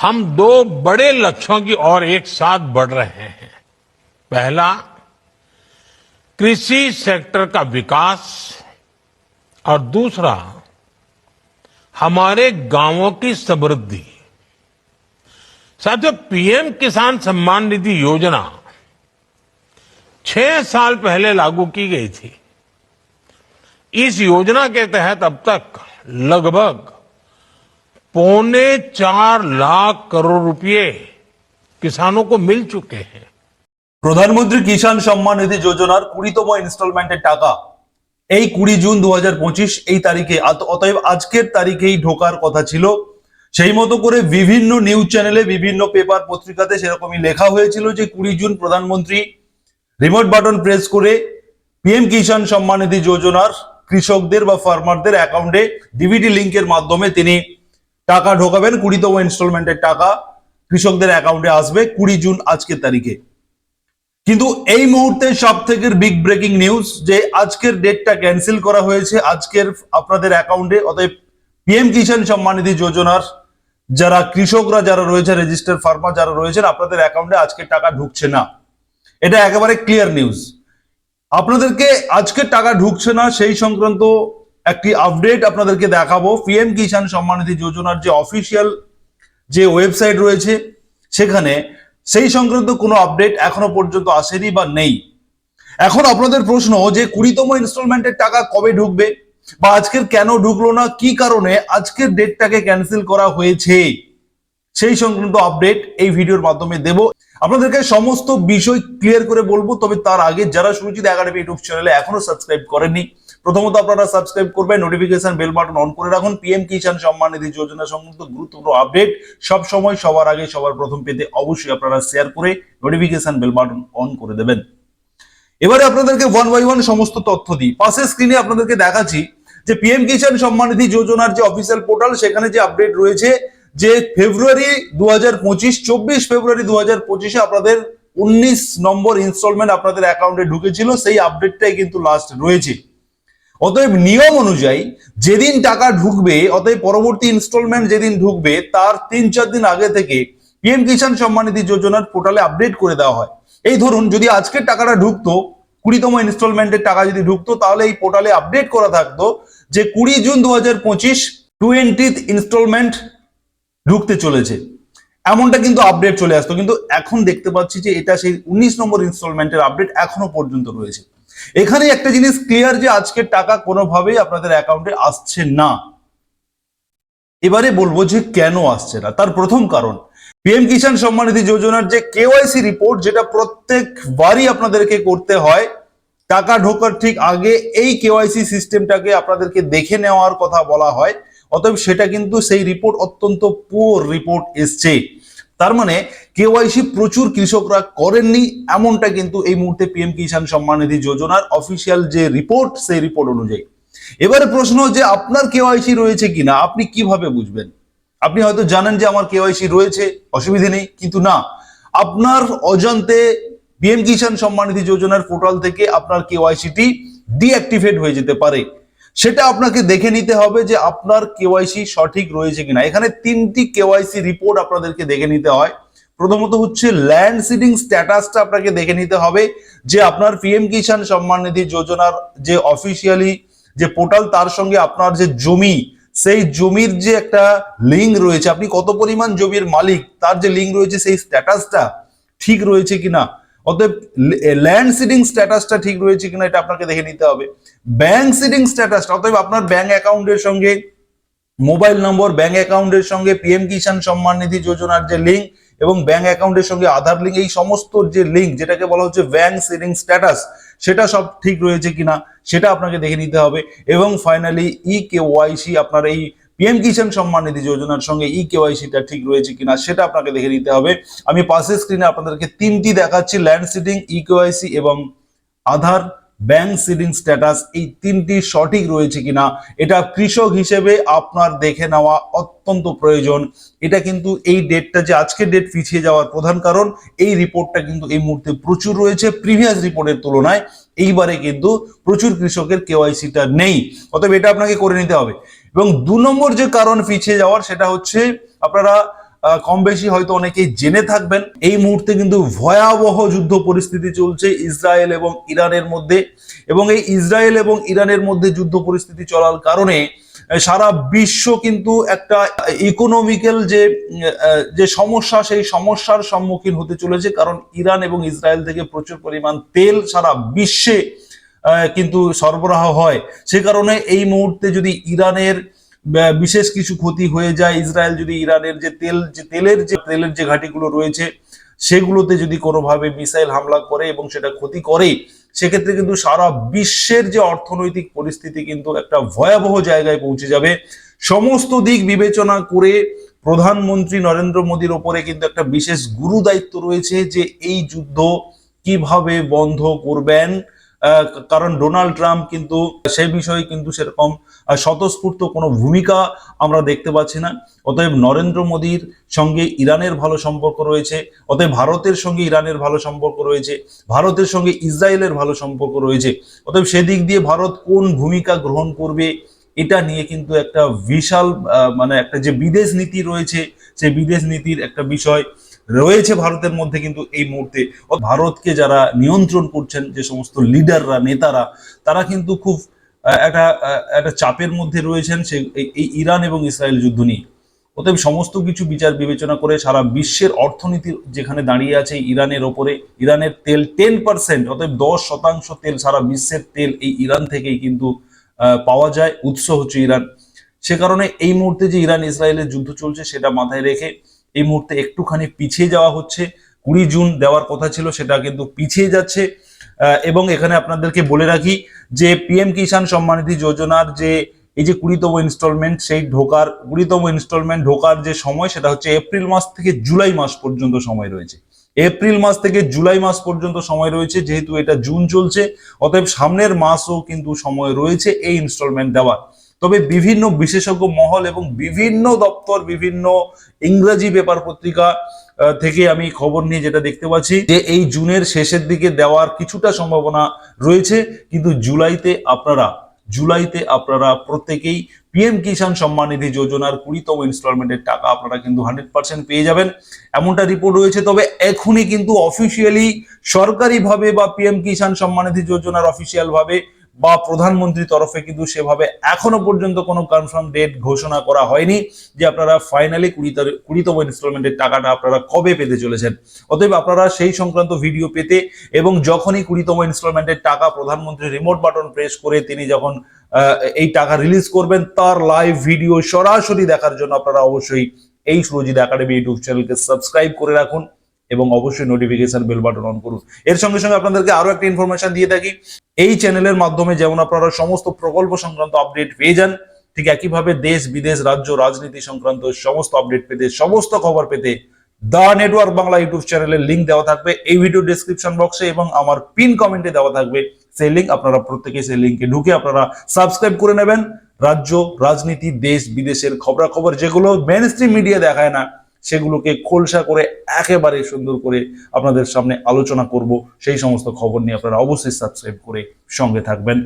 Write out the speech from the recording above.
हम दो बड़े लक्ष्यों की ओर एक साथ बढ़ रहे हैं। पहला, कृषि सेक्टर का विकास, और दूसरा, हमारे गाँवों की समृद्धि। साथियों, पीएम किसान सम्मान निधि योजना छह साल पहले लागू की गई थी। इस योजना के तहत अब तक लगभग पौने चार लाख करोड़ रुपए किसानों को मिल चुके हैं প্রধানমন্ত্রী কিষাণ সম্মান নিধি যোজনার কুড়িতম ইনস্টলমেন্টের টাকা এই কুড়ি জুন দু এই তারিখে আত- অতএব আজকের তারিখেই ঢোকার কথা ছিল সেই মতো করে বিভিন্ন নিউজ চ্যানেলে বিভিন্ন পেপার পত্রিকাতে সেরকমই লেখা হয়েছিল যে কুড়ি জুন প্রধানমন্ত্রী রিমোট বাটন প্রেস করে পিএম কিষাণ সম্মান নিধি যোজনার কৃষকদের বা ফার্মারদের অ্যাকাউন্টে ডিবিটি লিঙ্কের মাধ্যমে তিনি টাকা ঢোকাবেন, কুড়িতম ইনস্টলমেন্টের টাকা কৃষকদের অ্যাকাউন্টে আসবে কুড়ি জুন আজকের তারিখে। কিন্তু এই মুহূর্তে সব থেকে বিগ ব্রেকিং নিউজ যে আজকের ডেটটা ক্যান্সেল করা হয়েছে, আজকের আপনাদের অ্যাকাউন্টে অতএব পিএম কিষাণ সম্মান নিধি যোজনার যারা কৃষকরা যারা রয়েছে রেজিস্টার ফার্মার যারা রয়েছেন, আপনাদের অ্যাকাউন্টে আজকে টাকা ঢুকছে না। এটা একেবারে ক্লিয়ার নিউজ আপনাদেরকে আজকে টাকা ঢুকছে না, সেই সংক্রান্ত একটি আপডেট আপনাদেরকে দেখাবো। পিএম কিষাণ সম্মানিধি যোজনার যে অফিসিয়াল যে ওয়েবসাইট রয়েছে, সেখানে সেই সংক্রান্ত কোনো আপডেট এখনও পর্যন্ত আসেনি বা নেই। এখন আপনাদের প্রশ্ন যে কুড়িতম ইনস্টলমেন্টের টাকা কবে ঢুকবে বা আজকের কেন ঢুকলো না, কি কারণে আজকের ডেটটাকে ক্যান্সেল করা হয়েছে? সেই সংক্রান্ত আপডেট এই ভিডিওর মাধ্যমে দেব। আপনাদেরকে সমস্ত বিষয় ক্লিয়ার করে বলব, তবে তার আগে যারা সুরজিৎ একাডেমি ইউটিউব চ্যানেলে এখনও সাবস্ক্রাইব করেননি, প্রথমত আপনারা সাবস্ক্রাইব করবেন নোটিফিকেশন বেল বাটন অন করে রাখুন। পিএম কিষাণ সম্মান নিধি যোজনা সংক্রান্ত গুরুত্বপূর্ণ আপডেট সব সময় সবার আগে, সবার প্রথম পেতে অবশ্যই আপনারা শেয়ার করে নোটিফিকেশন বেল বাটন অন করে দেবেন। এবারে আপনাদেরকে ওয়ান বাই ওয়ান সমস্ত তথ্য দিই। পাশে স্ক্রিনে আপনাদেরকে দেখাচ্ছি যে পিএম কিষাণ সম্মান নিধি যোজনার যে অফিসিয়াল পোর্টাল সেখানে যে আপডেট রয়েছে যে ফেব্রুয়ারি দু হাজার পঁচিশ, চব্বিশ ফেব্রুয়ারি দু হাজার পঁচিশে আপনাদের উনিশ নম্বর ইনস্টলমেন্ট আপনাদের অ্যাকাউন্টে ঢুকেছিল, সেই আপডেটটাই কিন্তু লাস্ট রয়েছে। অতএব নিয়ম অনুযায়ী যেদিন টাকা ঢুকবে, অতএব পরবর্তী ইনস্টলমেন্ট যেদিন ঢুকবে, তার তিন চার দিন আগে থেকে পিএম কিষাণ সম্মান নিধি যোজনার পোর্টালে আপডেট করে দেওয়া হয়। এই ধরুন, যদি আজকের টাকাটা ঢুকতো, কুড়িতম ইনস্টলমেন্টের টাকা যদি ঢুকতো, তাহলে এই পোর্টালে আপডেট করা থাকতো যে কুড়ি জুন দু হাজার পঁচিশ টোয়েন্টিথ ইনস্টলমেন্ট ঢুকতে চলেছে। এমনটা কিন্তু আপডেট চলে আসতো। কিন্তু এখন দেখতে পাচ্ছি যে এটা সেই উনিশ নম্বর ইনস্টলমেন্টের আপডেট এখনও পর্যন্ত রয়েছে। এখানে একটা জিনিস ক্লিয়ার যে আজকের টাকা কোনোভাবেই আপনাদের অ্যাকাউন্টে আসছে না। এবারে বলব যে কেন আসছে না? তার প্রথম কারণ পিএম কিষাণ সম্মান নিধি যোজনার যে কেওয়াইসি রিপোর্ট যেটা প্রত্যেকবারই আপনাদেরকে করতে হয়, টাকা ঢোকার ঠিক আগে এই কেওয়াইসি সিস্টেমটাকে আপনাদেরকে দেখে নেওয়ার কথা বলা হয়। অতএব সেটা কিন্তু সেই রিপোর্ট অত্যন্ত পুয়ার রিপোর্ট এসছে। তার মানে কেওয়াইসি প্রচুর কৃষকরা করেননি, এমনটা কিন্তু এই মুহূর্তে পিএম কিষাণ সম্মান নিধি যোজনার অফিসিয়াল যে রিপোর্ট সেই রিপোর্ট অনুযায়ী। এবারে প্রশ্ন যে আপনার কেওয়াইসি রয়েছে কিনা, আপনি কীভাবে বুঝবেন? আপনি হয়তো জানেন যে আমার কেওয়াইসি রয়েছে, অসুবিধে নেই, কিন্তু না। আপনার অজান্তে পিএম কিষাণ সম্মান নিধি যোজনার পোর্টাল থেকে আপনার কেওয়াইসিটি ডিঅ্যাক্টিভেট হয়ে যেতে পারে। সেটা আপনাকে দেখে নিতে হবে যে আপনার কেওয়াইসি সঠিক রয়েছে কিনা। এখানে তিনটি কেওয়াইসি রিপোর্ট আপনাদেরকে দেখে নিতে হয়। প্রথমত হচ্ছে ল্যান্ড সিডিং স্ট্যাটাসটা আপনাকে দেখে নিতে হবে যে আপনার পিএম কিষাণ সম্মান নিধি যোজনার যে অফিসিয়ালি যে পোর্টাল তার সঙ্গে আপনার যে জমি, সেই জমির যে একটা লিঙ্ক রয়েছে, আপনি কত পরিমাণ জমির মালিক, তার যে লিঙ্ক রয়েছে, সেই স্ট্যাটাসটা ঠিক রয়েছে কিনা। অতএব ল্যান্ড সিডিং স্ট্যাটাসটা ঠিক রয়েছে কিনা এটা আপনাকে দেখে নিতে হবে। ব্যাংক সিডিং স্ট্যাটাসটা অতএব আপনার ব্যাংক অ্যাকাউন্টের সঙ্গে মোবাইল নম্বর ব্যাংক অ্যাকাউন্টের সঙ্গে পিএম কিষাণ সম্মান নিধি যোজনার যে লিঙ্ক এবং ব্যাংক অ্যাকাউন্টের সঙ্গে আধার লিঙ্ক এই সমস্ত যে লিঙ্ক যেটাকে বলা হচ্ছে ব্যাংক সিডিং স্ট্যাটাস সেটা সব ঠিক রয়েছে কিনা সেটা আপনাকে দেখে নিতে হবে। এবং ফাইনালি ই কে ওয়াইসি আপনার এই পিএম কিষাণ সম্মান নিধি যোজনার সঙ্গে ই কেওয়াইসিটা ঠিক রয়েছে কিনা সেটা আপনাকে দেখে নিতে হবে। আমি পাশের স্ক্রিনে আপনাদেরকে তিনটি দেখাচ্ছি ল্যান্ড সিডিং ই কেওয়াইসি এবং আধার ব্যাংক সিডিং স্ট্যাটাস এই তিনটি সঠিক রয়েছে কিনা, এটা কৃষক হিসেবে আপনার দেখে নেওয়া অত্যন্ত প্রয়োজন। এটা কিন্তু এই ডেটটা যে আজকের ডেট পিছিয়ে যাওয়ার প্রধান কারণ, এই রিপোর্টটা কিন্তু এই মুহূর্তে প্রচুর রয়েছে প্রিভিয়াস রিপোর্টের তুলনায়। এইবারে কিন্তু প্রচুর কৃষকের কেওয়াইসিটা নেই। অতএব এটা আপনাকে করে নিতে হবে। এবং দু নম্বর যে কারণ পিছিয়ে যাওয়ার সেটা হচ্ছে আপনারা কম বেশি হয়তো অনেকেই জেনে থাকবেন, এই মুহূর্তে কিন্তু ভয়াবহ যুদ্ধ পরিস্থিতি চলছে ইসরায়েল এবং ইরানের মধ্যে। এবং এই ইসরায়েল এবং ইরানের মধ্যে যুদ্ধ পরিস্থিতি চলার কারণে সারা বিশ্ব কিন্তু একটা ইকোনমিক্যাল যে যে সমস্যা, সেই সমস্যার সম্মুখীন হতে চলেছে। কারণ ইরান এবং ইসরায়েল থেকে প্রচুর পরিমাণ তেল সারা বিশ্বে কিন্তু সরবরাহ হয়। সে কারণে এই মুহূর্তে যদি ইরানের বিশেষ কিছু ক্ষতি হয়ে যায়, ইসরায়েল যদি ইরানের যে তেল, যে তেলের যে তেলের যে ঘাটিগুলো রয়েছে, সেগুলোতে যদি কোনোভাবে মিসাইল হামলা করে এবং সেটা ক্ষতি করে সেক্ষেত্রে কিন্তু সারা বিশ্বের যে অর্থনৈতিক পরিস্থিতি কিন্তু একটা ভয়াবহ জায়গায় পৌঁছে যাবে। সমস্ত দিক বিবেচনা করে প্রধানমন্ত্রী নরেন্দ্র মোদীর ওপরে কিন্তু একটা বিশেষ গুরু দায়িত্ব রয়েছে যে এই যুদ্ধ কীভাবে বন্ধ করবেন কারণ ডোনাল্ড ট্রাম্প কিন্তু সে বিষয়ে কিন্তু সেরকম স্বতঃস্ফূর্ত কোনো ভূমিকা আমরা দেখতে পাচ্ছি না। অতএব নরেন্দ্র মোদীর সঙ্গে ইরানের ভালো সম্পর্ক রয়েছে, অতএব ভারতের সঙ্গে ইরানের ভালো সম্পর্ক রয়েছে, ভারতের সঙ্গে ইসরায়েলের ভালো সম্পর্ক রয়েছে। অতএব সেদিক দিয়ে ভারত কোন ভূমিকা গ্রহণ করবে, এটা নিয়ে কিন্তু একটা বিশাল মানে একটা যে বিদেশ নীতি রয়েছে, সেই বিদেশ নীতির একটা বিষয় রয়েছে ভারতের মধ্যে কিন্তু এই মুহূর্তে। ভারতকে যারা নিয়ন্ত্রণ করছেন, যে সমস্ত লিডাররা, নেতারা, তারা কিন্তু খুব একটা একটা চাপের মধ্যে রয়েছেন সে, এই- ইরান এবং ইসরায়েল যুদ্ধ নিয়ে। অতএব সমস্ত কিছু বিচার বিবেচনা করে সারা বিশ্বের অর্থনীতি যেখানে দাঁড়িয়ে আছে ইরানের ওপরে, ইরানের তেল টেন পার্সেন্ট অতএব দশ শতাংশ তেল সারা বিশ্বের তেল এই ইরান থেকেই কিন্তু পাওয়া যায়, উৎস হচ্ছে ইরান। সে কারণে এই মুহূর্তে যে ইরান ইসরায়েলের যুদ্ধ চলছে সেটা মাথায় রেখে এই মুহূর্তে একটুখানি পিছিয়ে যাওয়া হচ্ছে। কুড়ি জুন দেওয়ার কথা ছিল, সেটা কিন্তু পিছিয়ে যাচ্ছে। এবং এখানে আপনাদেরকে বলে রাখি যে পিএম কিষাণ সম্মানিধি যোজনার যে এই যে কুড়িতম ইনস্টলমেন্ট সেই ঢোকার, কুড়িতম ইনস্টলমেন্ট ঢোকার যে সময়, সেটা হচ্ছে এপ্রিল মাস থেকে জুলাই মাস পর্যন্ত সময় রয়েছে। এপ্রিল মাস থেকে জুলাই মাস পর্যন্ত সময় রয়েছে, যেহেতু এটা জুন চলছে, অতএব সামনের মাসও কিন্তু সময় রয়েছে এই ইনস্টলমেন্ট দেওয়ার। তবে বিভিন্ন বিশেষজ্ঞ মহল এবং বিভিন্ন দপ্তর, বিভিন্ন ইংরেজি পেপার পত্রিকা থেকে আমি খবর নিয়ে যেটা দেখতে পাচ্ছি যে এই জুনের শেষের দিকে দেওয়ার কিছুটা সম্ভাবনা রয়েছে। কিন্তু জুলাইতে আপনারা জুলাইতে আপনারা প্রত্যেকেই পিএম কিষাণ সম্মান নিধি যোজনার কুড়িতম ইনস্টলমেন্টের টাকা আপনারা কিন্তু হান্ড্রেড পার্সেন্ট পেয়ে যাবেন। এমনটা রিপোর্ট রয়েছে, তবে এখনই কিন্তু অফিসিয়ালি সরকারিভাবে বা পিএম কিষাণ সম্মান নিধি যোজনার অফিসিয়াল ভাবে বা প্রধানমন্ত্রীর তরফে কিন্তু সেভাবে এখনও পর্যন্ত কোনো কনফার্ম ডেট ঘোষণা করা হয়নি যে আপনারা ফাইনালি কুড়ি কুড়িতম ইনস্টলমেন্টের টাকাটা আপনারা কবে পেতে চলেছেন। অতএব আপনারা সেই সংক্রান্ত ভিডিও পেতে এবং যখনই কুড়িতম ইনস্টলমেন্টের টাকা প্রধানমন্ত্রী রিমোট বাটন প্রেস করে তিনি যখন এই টাকা রিলিজ করবেন, তার লাইভ ভিডিও সরাসরি দেখার জন্য আপনারা অবশ্যই এই সুরজিৎ একাডেমি ইউটিউব চ্যানেলকে সাবস্ক্রাইব করে রাখুন। এবং অবশ্যই নোটিফিকেশন বেল বাটন অন করুন। এর সঙ্গে সঙ্গে আপনাদেরকে আরও একটা ইনফরমেশন দিয়ে থাকি। এই চ্যানেলের মাধ্যমে যেমন আপনারা সমস্ত প্রকল্প সংক্রান্ত আপডেট পেয়ে যান, ঠিক একইভাবে দেশ, বিদেশ, রাজ্য, রাজনীতি সংক্রান্ত সমস্ত আপডেট পেতে, সমস্ত খবর পেতে দা নেটওয়ার্ক বাংলা ইউটিউব চ্যানেলের লিংক দেওয়া থাকবে এই ভিডিও ডেসক্রিপশন বক্সে এবং আমার পিন কমেন্টে দেওয়া থাকবে। সেই লিংক আপনারা প্রত্যেকে সেই লিংকে ঢুকে আপনারা সাবস্ক্রাইব করে নেবেন। রাজ্য, রাজনীতি, দেশ, বিদেশের খবরাখবর যেগুলো মেন মিডিয়া দেখায় না সেগুলোকে খোলসা করে একেবারে সুন্দর করে আপনাদের সামনে আলোচনা করব। সেই সমস্ত খবর নিয়ে আপনারা অবশ্যই সাবস্ক্রাইব করে সঙ্গে থাকবেন।